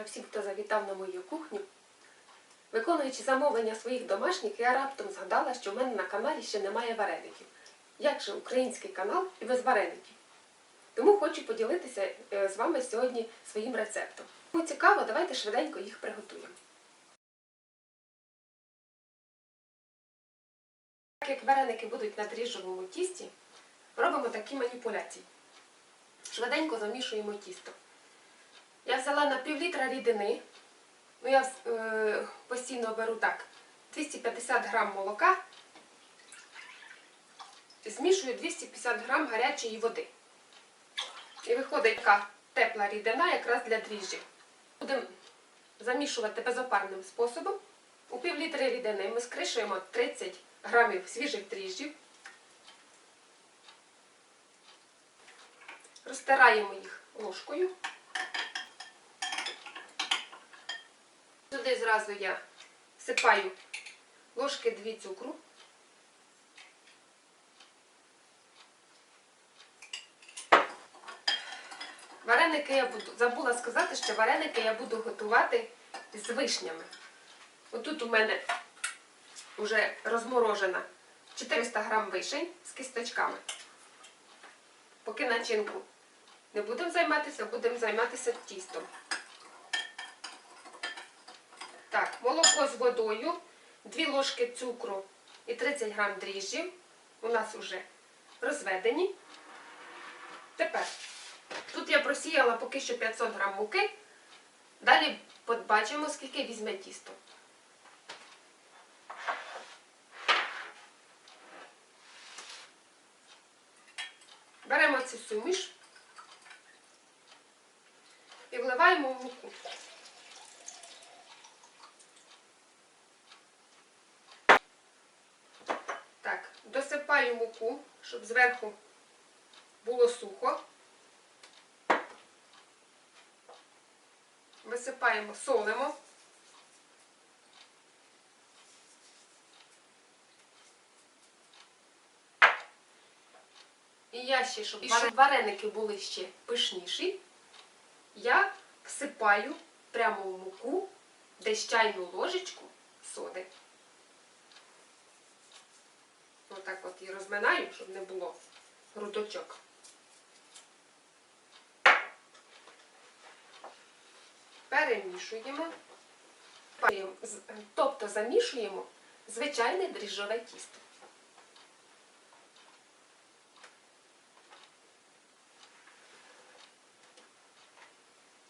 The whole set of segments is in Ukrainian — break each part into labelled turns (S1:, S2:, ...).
S1: вечора всім, хто завітав на мою кухню. Виконуючи замовлення своїх домашніх, я раптом згадала, що в мене на каналі ще немає вареників. Як же український канал і без вареників? Тому хочу поділитися е, з вами сьогодні своїм рецептом. Кому цікаво, давайте швиденько їх приготуємо. Так як вареники будуть на дріжджовому тісті, робимо такі маніпуляції. Швиденько замішуємо тісто. Я взяла на пів літра рідини. Ну, я е, постійно беру так. 250 грам молока. Змішую 250 грам гарячої води. І виходить така тепла рідина якраз для дріжджів. Будемо замішувати безопарним способом. У пів літри рідини ми скришуємо 30 грамів свіжих дріжджів. Розтираємо їх ложкою. Сюди зразу я всипаю ложки 2 цукру. Вареники я буду, забула сказати, що вареники я буду готувати з вишнями. Отут у мене вже розморожена 400 грам вишень з кісточками. Поки начинку не будемо займатися, будемо займатися тістом. Так, молоко з водою, 2 ложки цукру і 30 грам дріжджів у нас вже розведені. Тепер, тут я просіяла поки що 500 грам муки. Далі побачимо, скільки візьме тісто. Беремо цю суміш і вливаємо в муку. Так, досипаю муку, щоб зверху було сухо. Висипаємо, солимо. І я ще, щоб варе- вареники були ще пишніші, я всипаю прямо в муку десь чайну ложечку соди. Отак от і розминаю, щоб не було грудочок. Перемішуємо. Тобто замішуємо звичайне дріжджове тісто.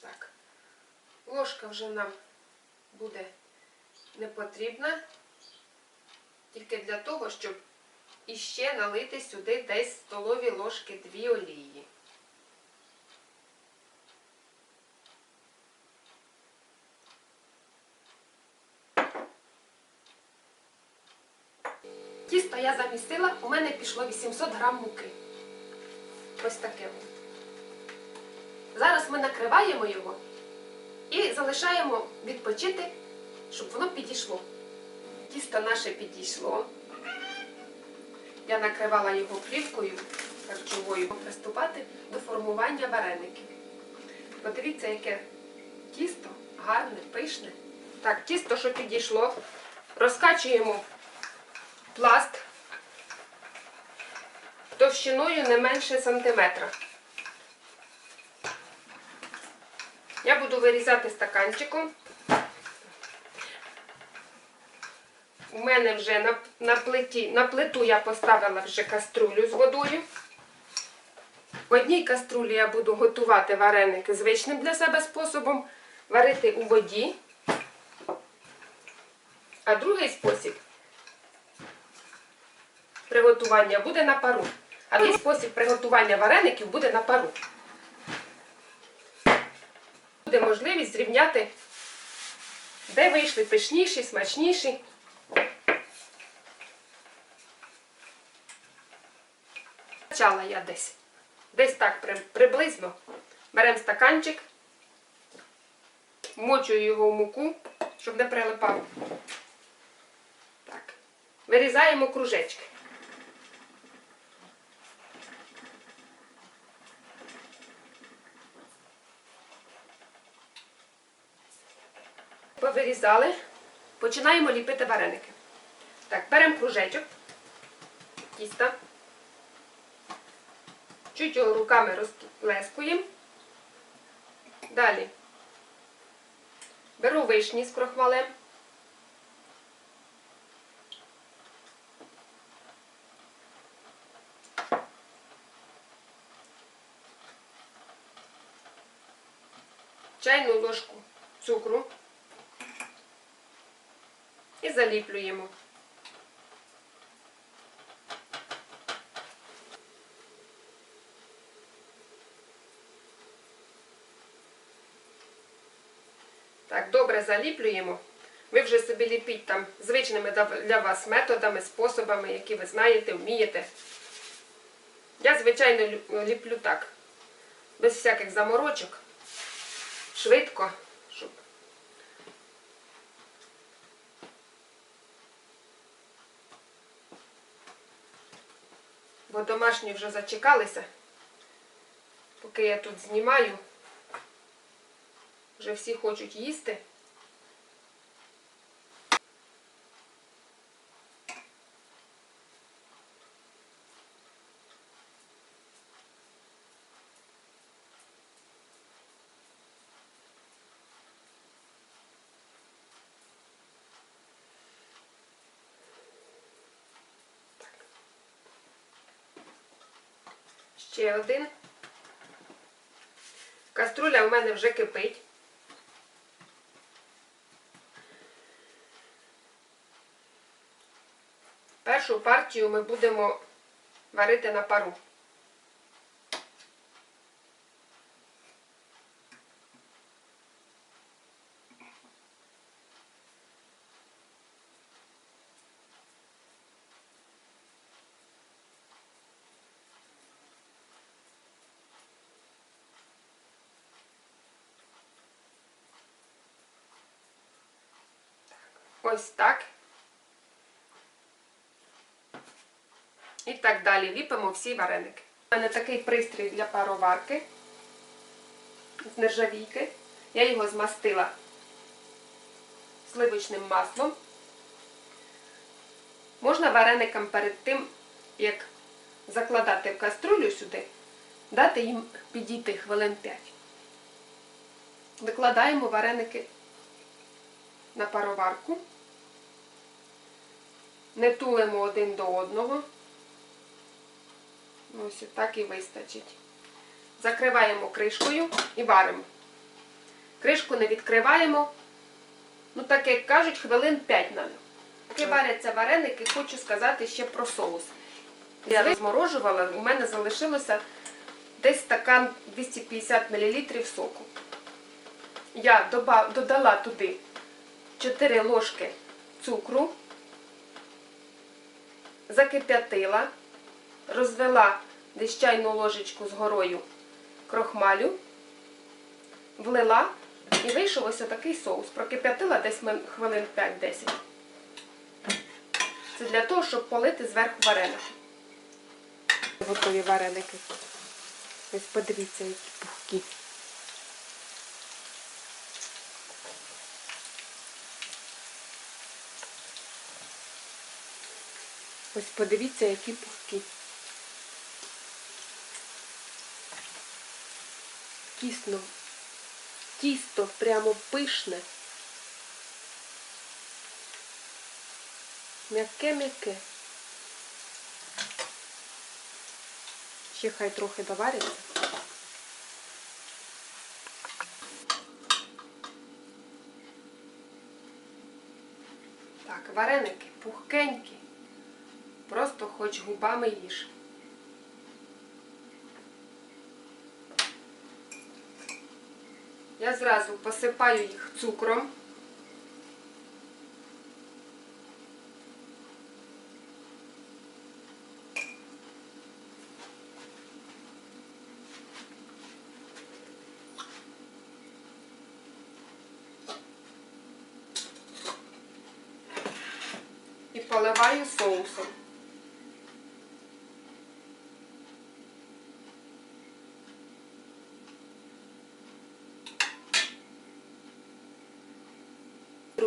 S1: Так, ложка вже нам буде не потрібна, тільки для того, щоб іще налити сюди десь столові ложки дві олії. Тісто я замістила, у мене пішло 800 грам муки. Ось таке. Зараз ми накриваємо його і залишаємо відпочити, щоб воно підійшло. Тісто наше підійшло. Я накривала його плівкою харчовою. Приступати до формування вареників. Подивіться, яке тісто гарне, пишне. Так, тісто, що підійшло, розкачуємо пласт товщиною не менше сантиметра. Я буду вирізати стаканчиком. У мене вже на, на, плиті, на плиту я поставила вже каструлю з водою. В одній каструлі я буду готувати вареники звичним для себе способом, варити у воді. А другий спосіб приготування буде на пару. А другий спосіб приготування вареників буде на пару. Буде можливість зрівняти, де вийшли пишніші, смачніші. Почала я десь. Десь так приблизно. Беремо стаканчик, мочую його в муку, щоб не прилипав. Так. Вирізаємо кружечки. повирізали. Починаємо ліпити вареники. Так, беремо кружечок тіста. Чуть його руками розплескуємо. Далі беру вишні з крохмалем. Чайну ложку цукру і заліплюємо. Так, добре заліплюємо. Ви вже собі ліпіть там звичними для- вас методами, способами, які ви знаєте, вмієте. Я, звичайно, ліплю так, без всяких заморочок, швидко, щоб бо домашні вже зачекалися. Поки я тут знімаю, вже всі хочуть їсти. Ще один. Каструля у мене вже кипить. Першу партію ми будемо варити на пару. Ось так. І так далі. Ліпимо всі вареники. У мене такий пристрій для пароварки з нержавійки. Я його змастила сливочним маслом. Можна вареникам перед тим, як закладати в каструлю сюди, дати їм підійти хвилин 5. Викладаємо вареники на пароварку. Не тулимо один до одного. Ось так і вистачить. Закриваємо кришкою і варимо. Кришку не відкриваємо. Ну, так як кажуть, хвилин 5 на Поки варяться вареники, хочу сказати ще про соус. Я розморожувала, у мене залишилося десь стакан 250 мл соку. Я додала туди 4 ложки цукру, закип'ятила, розвела десь ложечку з горою крохмалю, влила і вийшов ось такий соус. Прокип'ятила десь хвилин 5-10. Це для того, щоб полити зверху вареники. Готові вареники. Ось подивіться, які пухкі. Ось подивіться, які пухкі. Тісно. Тісто прямо пишне. М'яке-м'яке. Ще хай трохи довариться. Так, вареники пухкенькі. Просто хоч губами їж. Я зразу посипаю їх цукром. І поливаю соусом.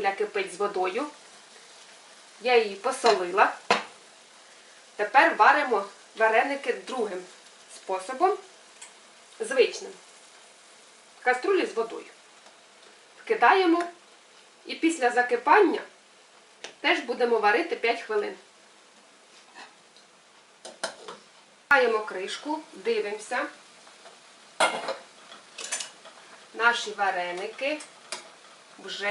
S1: Каструля кипить з водою. Я її посолила. Тепер варимо вареники другим способом, звичним. В каструлі з водою. Вкидаємо і після закипання теж будемо варити 5 хвилин. Маємо кришку, дивимося. Наші вареники вже